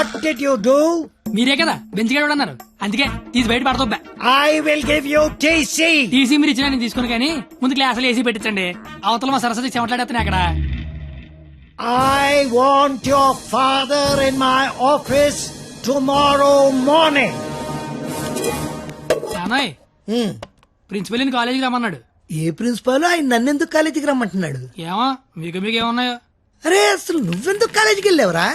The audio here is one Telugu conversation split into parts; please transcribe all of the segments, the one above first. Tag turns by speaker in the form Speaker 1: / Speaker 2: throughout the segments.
Speaker 1: What did you do?
Speaker 2: మీరే కదా బెంచ్ గడ అన్నారు. అందుకే తీసి బయట పడతా
Speaker 1: I will give you TC.
Speaker 2: TC మీరు ఇచ్చిన నేను తీసుకుని కానీ ముందు క్లాసులు ఏసీ పెట్టించండి. అవతల మా సరస్వతి చెమట్లాడేస్తున్నాయి అక్కడ.
Speaker 1: I want your father in my office tomorrow morning.
Speaker 2: నానాయ్ ప్రిన్సిపల్ని కాలేజీకి రమ్మన్నాడు.
Speaker 3: ఏ ప్రిన్సిపాల్? ఆయన నన్నెందుకు కాలేజీకి రమ్మంటున్నాడు?
Speaker 2: ఏమో మీకు మీకు ఏమున్నాయో.
Speaker 3: అరే అసలు నువ్వెందుకు కాలేజీకి వెళ్ళావురా?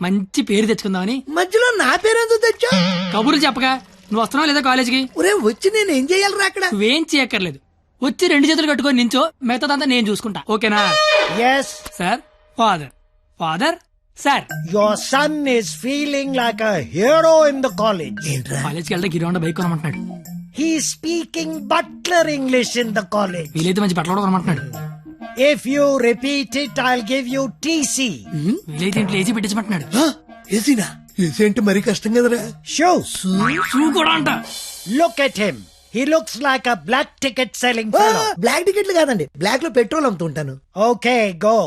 Speaker 2: మంచి పేరు తెచ్చుకుందామని.
Speaker 3: మధ్యలో నా పేరెందుకు తెచ్చా
Speaker 2: కబుర్లు చెప్పగా నువ్వు వస్తున్నావు లేదా కాలేజీకి?
Speaker 3: ఒరే వచ్చి నేను ఏం చేయాలిరా అక్కడ?
Speaker 2: నువ్వేం చేయక్కర్లేదు. వచ్చి రెండు చేతులు కట్టుకొని నించో మిగతాదంతా నేను చూసుకుంటా. ఓకేనా?
Speaker 1: Yes,
Speaker 2: sir father. Father sir.
Speaker 1: Son is feeling like a hero in the college.
Speaker 3: ఏంట్రా?
Speaker 2: కాలేజ్కి వెళ్తే గిరి బైక్ కొనమంటున్నాడు.
Speaker 1: He's speaking butler English in the college.
Speaker 2: వీలైతే మంచి బట్టలు కూడా కొనమంటున్నాడు.
Speaker 1: If you repeat it, I'll give you TC.
Speaker 2: వీలైతే ఇంట్లో ఏసీ పెట్టించమంటున్నాడు.
Speaker 3: ఏసీనా? ఏసీ అంటే మరీ కష్టం కదరా.
Speaker 1: Shoes.
Speaker 2: షూ? కూడా అంట.
Speaker 1: Look at him. He looks like a black ticket selling fellow.
Speaker 3: Black టికెట్లు కాదండి. బ్లాక్లో పెట్రోల్ అమ్ముతుంటాను.
Speaker 1: Okay, go.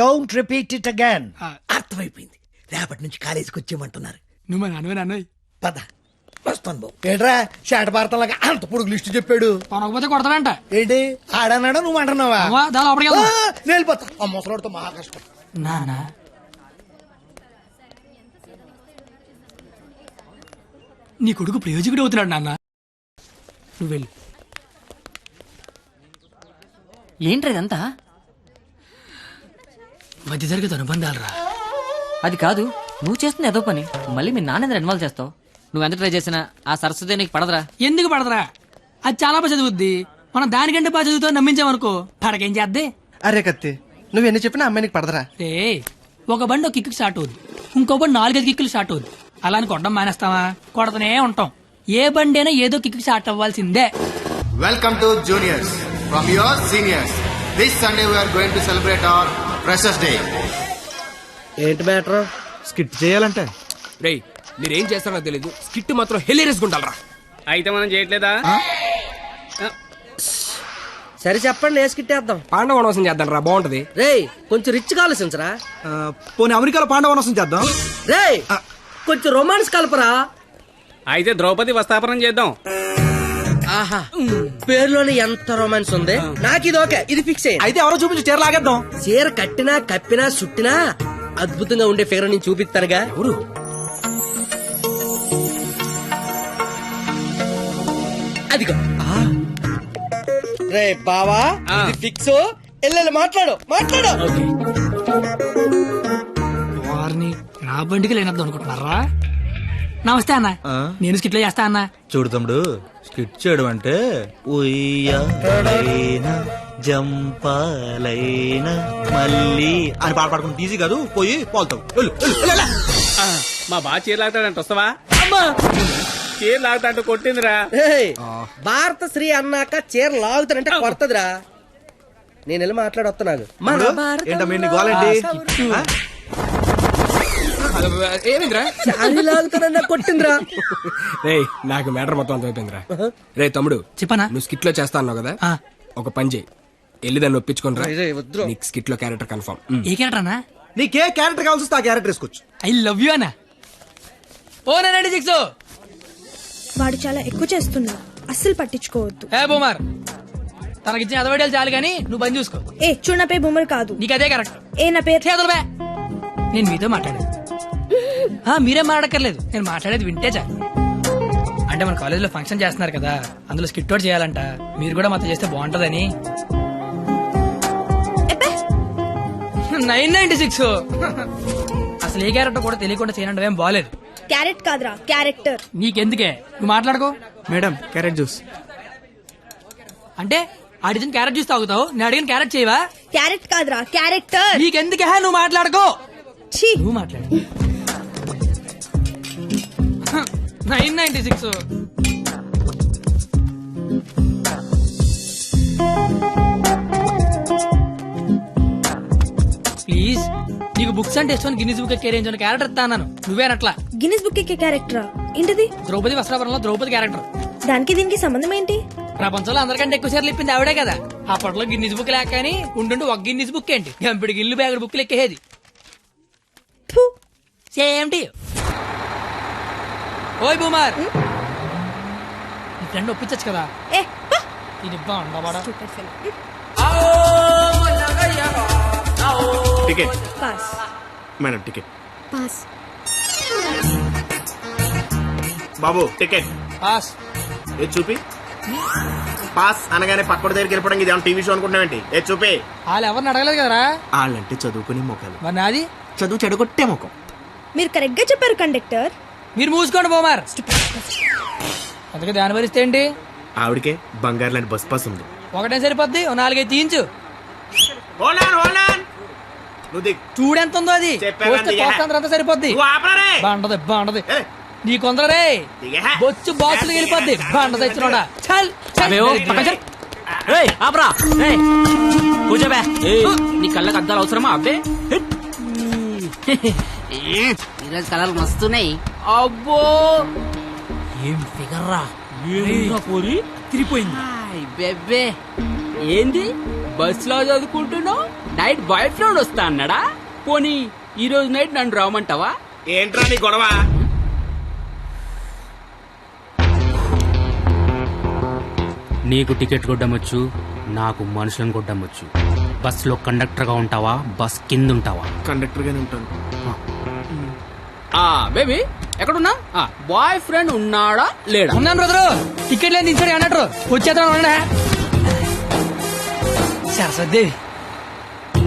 Speaker 1: Don't repeat it again.
Speaker 3: అర్థమైపోయింది. రేపటి నుంచి కాలేజీకి వచ్చేయమంటున్నారు.
Speaker 2: నువ్వు మా నాన్నవే నాన్నయ్య
Speaker 3: పద. వస్తాను బాబు. ఏట్రా షాట భారతంలాగా అంత పొడుగు లిస్టు చెప్పాడు.
Speaker 2: కొనకపోతే కొడతాడంట.
Speaker 3: ఏంటి? ఆడన్నాడా నువ్వు అంటున్నావా? వెళ్ళిపోతా. ఆ ముసలాడితో మహా కష్టం.
Speaker 2: నానా నీ. కొడుకు ప్రయోజకుడు అవుతున్నాడు నాన్న. నువ్వు వెళ్ళు.
Speaker 4: ఏంట్రా ఇదంతా?
Speaker 2: మధ్య తరగతి అనుబంధాలు రా
Speaker 4: అది కాదు నువ్వు చేస్తున్న ఏదో పని. మళ్ళీ మీ నాన్న ఇన్వాల్వ్ చేస్తావు. నువ్వు ఎంత ట్రై చేసినా ఆ సరస్వతి నీకు పడదురా.
Speaker 2: ఎందుకు పడదరా? అది చాలా బాగా చదువుద్ది. మనం దానికంటే బాగా చదువుతో నమ్మించామనుకో పడకేం చేద్దే?
Speaker 5: అరే కత్తి నువ్వు ఎన్ని చెప్పినా అమ్మాయికి పడదరా.
Speaker 2: రే ఒక బండి ఒక కిక్కు స్టార్ట్ అవుద్ది. ఇంకో బండి నాలుగైదు కిక్కులు స్టార్ట్ అవుద్ది. అలా అని కొట్టడం మానేస్తావా? కొడతనే ఉంటాం. ఏ బండి అయినా ఏదో కిక్కు స్టార్ట్ అవ్వాల్సిందే.
Speaker 6: To juniors. From your seniors. This Sunday we are going to celebrate our Freshers Day.
Speaker 5: ఏంటి మ్యాటర్?
Speaker 7: స్కిట్ చేయాలంటే.
Speaker 8: రేయ్ మీరేం చేస్తారో తెలీదు. స్కిట్ మాత్రం హెలీరియస్ గుంటాలరా
Speaker 9: అయితే మనం చేయట్లేదా?
Speaker 5: సరే చెప్పండి వేసుకిట్టేద్దాం
Speaker 8: పాండవ వనవాసం చేద్దాం రా బాగుంటది.
Speaker 5: రేయ్ కొంచెం రిచ్ ఆలోచించరా?
Speaker 7: పోనీ అమెరికాలో పాండవనసం చేద్దాం.
Speaker 5: రేయ్ కొంచెం రొమాన్స్ కలపరా.
Speaker 9: అయితే ద్రౌపది వస్తాపనం చేద్దాం.
Speaker 5: ఆహా పేరులోనే ఎంత రొమాన్స్ ఉంది? నాకు ఇది ఓకే ఇది ఫిక్స్ అయ్యింది
Speaker 7: అయితే ఎవరో చూపించి చీర లాగేద్దాం.
Speaker 5: చీర కట్టినా కప్పినా చుట్టినా అద్భుతంగా ఉండే ఫిగర్ నేను చూపిస్తానుగా.
Speaker 8: ఎవరు?
Speaker 5: అదిగో. రే బావా
Speaker 9: ఆ.
Speaker 5: ఇది ఫిక్స్. ఎల్లెల్లి మాట్లాడు మాట్లాడు.
Speaker 2: వారిని నా బండికి లేనద్దు అనుకుంటున్నారా? నమస్తే అన్న. నేను స్కిట్లో చేస్తా అన్న.
Speaker 7: చూడు తమ్ముడు స్కిట్ చేయడం అంటే ఉయ్యాలైన జంపాలైన మళ్ళీ అని పాట పాడుకుని తీసి కాదు పోయి పోల్తావు. వెళ్ళు, వెళ్ళు, వెళ్ళు, వెళ్ళు.
Speaker 9: ఆ, మా బాగా చీర లాగుతాడంట వస్తావా చీర లాగుతాంటూ కొట్టిందిరా.
Speaker 5: ఏయ్, భారత శ్రీ అన్నాక చీర లాగుతానంటే కొడతదిరా. నేను వెళ్ళి మాట్లాడొస్తున్నాను మన
Speaker 7: తమ్ముడు,
Speaker 5: భారతం
Speaker 7: ఏంటమ్మా నీ గోలేంటి ఆ?
Speaker 8: ఏమిందిరా?
Speaker 5: శారీ లాగుతానన్నా కొట్టిందిరా.
Speaker 8: రేయ్ నాకు మ్యాటర్ మొత్తం అంత అయిపోయిందిరా. రే తమ్ముడు
Speaker 2: చెప్పనా?
Speaker 8: నువ్వు స్కిట్లో చేస్తా అన్నావు కదా?
Speaker 2: ఆ.
Speaker 8: ఒక పని చేయి. వెళ్ళి దాన్ని ఒప్పించుకొని రా
Speaker 5: రేయ్, వద్దురా.
Speaker 8: నీకు స్కిట్లో క్యారెక్టర్ కన్ఫర్మ్
Speaker 2: ఏ క్యారెక్టర్ అన్నా
Speaker 7: నీకే క్యారెక్టర్ కావాల్సి వస్తే ఆ క్యారెక్టర్ వేసుకోవచ్చు.
Speaker 2: ఐ లవ్ యూ అన్న. ఓ సిక్స్
Speaker 10: వాడు చాలా ఎక్కువ చేస్తున్నాడు. అస్సలు పట్టించుకోవద్దు.
Speaker 2: ఏ బొమ్మర్ తనకిచ్చిన అదవడాలు చాలు కానీ నువ్వు పని చూసుకో.
Speaker 10: ఏ చూడు నా పేరు బొమ్మరు కాదు.
Speaker 2: నీకు అదే కరెక్ట్.
Speaker 10: ఏ నా పేరు?
Speaker 2: చేతులు బే. నేను మీతో మాట్లాడేది. ఆ, మీరేం మాట్లాడక్కర్లేదు. నేను మాట్లాడేది వింటే చాలు. అంటే మన కాలేజీలో ఫంక్షన్ చేస్తున్నారు కదా అందులో స్కిట్ అవుట్ చేయాలంట. మీరు కూడా మాతో చేస్తే బాగుంటదని. Nine ninety six. అసలు ఏ క్యారెక్టర్ కూడా తెలియకుండా చేయనంటే ఏం బాగాలేదు
Speaker 10: క్యారెట్ కాదురా క్యారెక్టర్.
Speaker 2: నీకెందుకే? నువ్వు మాట్లాడుకో.
Speaker 7: Madam carrot juice.
Speaker 2: అంటే అడిగిన క్యారెట్ జ్యూస్ తాగుతావు? నేను అడిగిన క్యారెట్ చేయవా?
Speaker 10: క్యారెట్ కాదురా క్యారెక్టర్.
Speaker 2: నీకెందుకే? నువ్వు మాట్లాడుకో.
Speaker 10: ఛీ.
Speaker 2: నువ్వు మాట్లాడు. Nine ninety six. బుక్స్ అంటే ఇష్టం గిన్నీస్ బుక్ రేంజ్ ఉన్న క్యారెక్టర్ ఇస్తాను నువ్వేనట్లా?
Speaker 10: గిన్నిస్ బుక్ ఎక్కే క్యారెక్టరా ఏంటిది?
Speaker 2: ద్రౌపది వస్త్రాపురంలో ద్రౌపది క్యారెక్టర్
Speaker 10: దానికి దీనికి సంబంధం ఏంటి?
Speaker 2: ప్రపంచంలో అందరికంటే ఎక్కువ సార్లు ఇప్పింది ఆవిడే కదా. అప్పట్లో గిన్నీస్ బుక్ లేక కానీ ఉండుండి ఒక గిన్నీస్ బుక్ ఏంటి? గంపిడి గిల్లు బ్యాగుడు బుక్లు ఎక్కేది
Speaker 10: ఫు,
Speaker 2: సేమ్ టు. ఓయ్ బూమర్. ఫ్రెండ్ ఒప్పించచ్చు కదా. ఇది బాగుండవాడా.
Speaker 6: Ticket
Speaker 10: pass
Speaker 6: madam ticket
Speaker 10: pass
Speaker 6: బాబు టికెట్
Speaker 2: పాస్
Speaker 6: ఏ చూపి? పాస్ అనగానే పక్కన దగ్గరికి వెళ్ళిపోవడం ఇది ఏమన్నా టీవీ షో అనుకుంటున్నావేంటి ఏ చూపి?
Speaker 2: వాళ్ళు ఎవరిని అడగలేదు కదరా?
Speaker 6: వాళ్ళంటే చదువుకునే మొక్కలు
Speaker 2: మరి నాది?
Speaker 6: చదువు చెడగొట్టే ముఖం.
Speaker 10: మీరు కరెక్ట్గా చెప్పారు కండక్టర్.
Speaker 2: మీరు మూసుకోండి బోమార్. అందుకే దాని భరిస్తే ఏంటి?
Speaker 6: ఆవిడకే బంగారు లాంటి బస్ పాస్ ఉంది.
Speaker 2: ఒకటే సరిపోద్ది ఓ నాలుగైదు తీయించు.
Speaker 6: హోల్డాన్ హోల్డాన్ నువ్వు దిగు.
Speaker 2: చూడెంత ఉందో అది అంతా సరిపోద్ది. బాగుంటది బాగుంటది. నీ కొందరే
Speaker 6: దిగే.
Speaker 2: బొచ్చు బాసులు వెళ్ళిపోద్ది. బాగుంటది ఇచ్చినోడా చల్
Speaker 4: ఆపరా. కూర్చోబే
Speaker 8: నీ కళ్ళకి అద్దాలు అవసరమా? అబ్బే.
Speaker 4: ఈరోజు కలర్లు మస్తున్నాయి.
Speaker 8: అబ్బో.
Speaker 4: ఏం ఫిగర్ రా
Speaker 8: పోరి?
Speaker 2: తిరిగిపోయింది.
Speaker 4: బెబ్బే.
Speaker 8: ఏంది? బస్లో చదువుకుంటున్నావు? నైట్ బాయ్ ఫ్రెండ్ వస్తా అన్నాడా? పోనీ ఈ రోజు నైట్ నన్ను రామంటావా
Speaker 6: ఏంట్రా నీ గొడవ?
Speaker 8: నీకు టికెట్ కొట్టమొచ్చు నాకు మనుషులను కొట్టమొచ్చు. బస్లో కండక్టర్గా ఉంటావా? బస్ కింద ఉంటావా
Speaker 6: కండక్టర్ గానే ఉంటాను.
Speaker 8: ఆ. బేబీ ఎక్కడున్నా బాయ్ ఫ్రెండ్ ఉన్నాడా లేడా?
Speaker 2: ఉన్నాను బ్రదరు. టికెట్ లేని దించాడు అన్నట్టు. వచ్చేద్దాం. సరస్వదేవి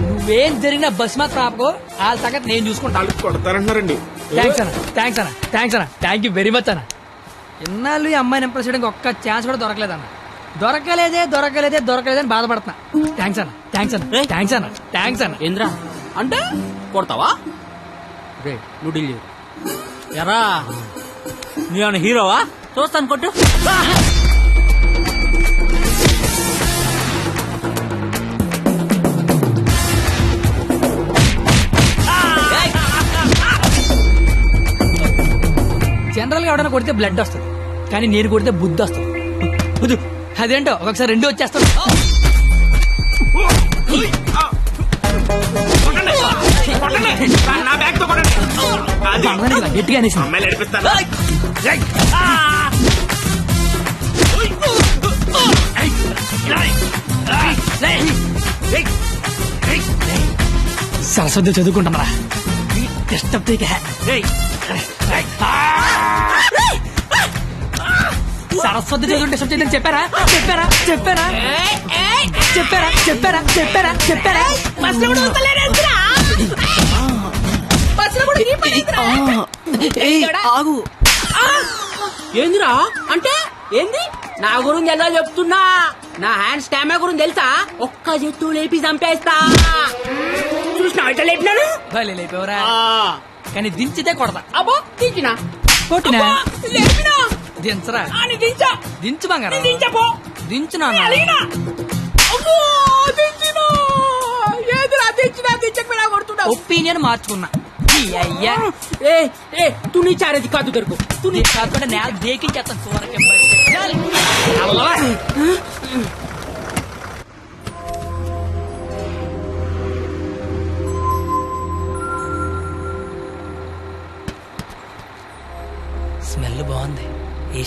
Speaker 2: నువ్వేం జరిగినా బస్ మాత్రం ఆపకో వాళ్ళ సంగతి నేను చూసుకుంటాను
Speaker 6: కొడతారంటున్నారండి.
Speaker 2: థ్యాంక్స్ అన్న థ్యాంక్స్ అన్న థ్యాంక్స్ అన్న. థ్యాంక్ యూ వెరీ మచ్ అన్న. ఇన్నాళ్ళు ఈ అమ్మాయిని ఇంప్రెస్ చేయడానికి ఒక్క ఛాన్స్ కూడా దొరకలేదన్న. దొరకలేదే దొరకలేదే దొరకలేదని బాధపడుతున్నా. థ్యాంక్స్ అన్న థ్యాంక్స్ అన్న థ్యాంక్స్ అన్న థ్యాంక్స్ అన్న.
Speaker 8: ఏంద్రా? అంటే కొడతావా? రే నువ్వు డీల్.
Speaker 4: ఎరా నేను హీరోవా చూస్తాను కొట్టు.
Speaker 2: జనరల్గా ఎవడైనా కొడితే బ్లడ్ వస్తుంది. కానీ నేను కొడితే బుద్ధి వస్తుంది. అదేంటో? ఒకసారి రెండు వచ్చేస్తాను. గట్టిగా అనేసి సరస్వతి చదువుకుంటామరా డిస్టర్బ్ సరస్వతి చదువు డిస్టర్బ్ చేయదని చెప్పారా? చెప్పారా? చెప్పారా? చెప్పారా? చెప్పారా? చెప్పారా? చెప్పారా?
Speaker 4: ఆగు.
Speaker 8: ఏందిరా? అంటే ఏంది? నా గురించి ఎలా చెప్తున్నా? నా హ్యాండ్ స్టామా గురించి తెలుసా? ఒక్క చెట్టు లేపి చంపేస్తా. చూసినా లేపినాను
Speaker 2: భలే లేపేవరా. కానీ దించితే కొడతా.
Speaker 8: అబ్బో దించినా?
Speaker 2: కొట్టినా?
Speaker 8: అబ్బా, లేపినా?
Speaker 2: దించరా?
Speaker 8: దించా.
Speaker 2: బంగారం. ఒపీనియన్ మార్చుకున్నా. అయ్యా.
Speaker 8: ఏ ఏ తు నీ చారేది కాదు దొరుకు. తు నీ
Speaker 2: నీ కాకుండా నేల దేకించేస్తాను సూరకే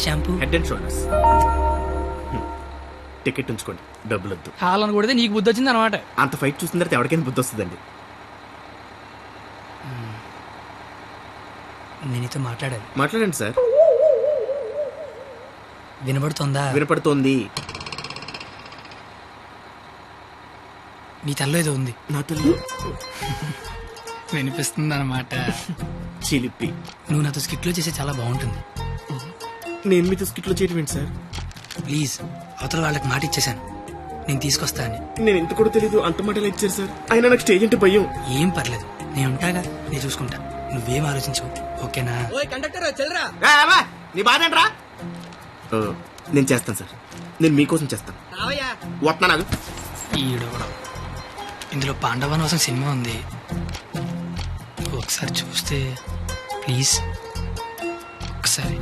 Speaker 2: shampoo.
Speaker 6: Head and shoulders ticket ఉంచుకోండి. డబ్బులు వద్దు
Speaker 2: హాలను కొడితే నీకు బుద్ధి వచ్చింది అనమాట
Speaker 6: అంత ఫైట్ చూసిన తర్వాత ఎవరికైనా బుద్ధి వస్తుందండి.
Speaker 2: నేను నీతో మాట్లాడాలి.
Speaker 6: మాట్లాడండి సార్.
Speaker 2: వినబడుతుందా?
Speaker 6: వినపడుతోంది.
Speaker 2: నీ తల్లో ఏదో ఉంది.
Speaker 6: నా తల్లి?
Speaker 2: వినిపిస్తుంది అనమాట
Speaker 6: చిలిపి.
Speaker 2: నువ్వు నాతో స్కిట్లో చేస్తే చాలా బాగుంటుంది.
Speaker 6: నేను మీతో స్కిట్లో చేయడం ఏంటి సార్.
Speaker 2: ప్లీజ్ అవతల వాళ్ళకి మాట ఇచ్చేశాను. నేను తీసుకొస్తా అని.
Speaker 6: నేను ఎంత కూడా తెలీదు అంత మాటలు ఇచ్చారు సార్. అయినా నాకు స్టేజ్ అంటే భయం.
Speaker 2: ఏం పర్లేదు. నేను ఉంటాగా నేను చూసుకుంటా. నువ్వేం ఆలోచించవు ఓకేనా?
Speaker 5: కండక్టర్ చెల్లరా.
Speaker 6: నీ బాధ ఏంట్రా? నేను చేస్తాను సార్. నేను మీకోసం చేస్తాను.
Speaker 5: రావయ్యా.
Speaker 6: వస్తున్నా నాకు
Speaker 2: ఇందులో పాండవనవాసం సినిమా ఉంది. ఒకసారి చూస్తే ప్లీజ్. ఒకసారి.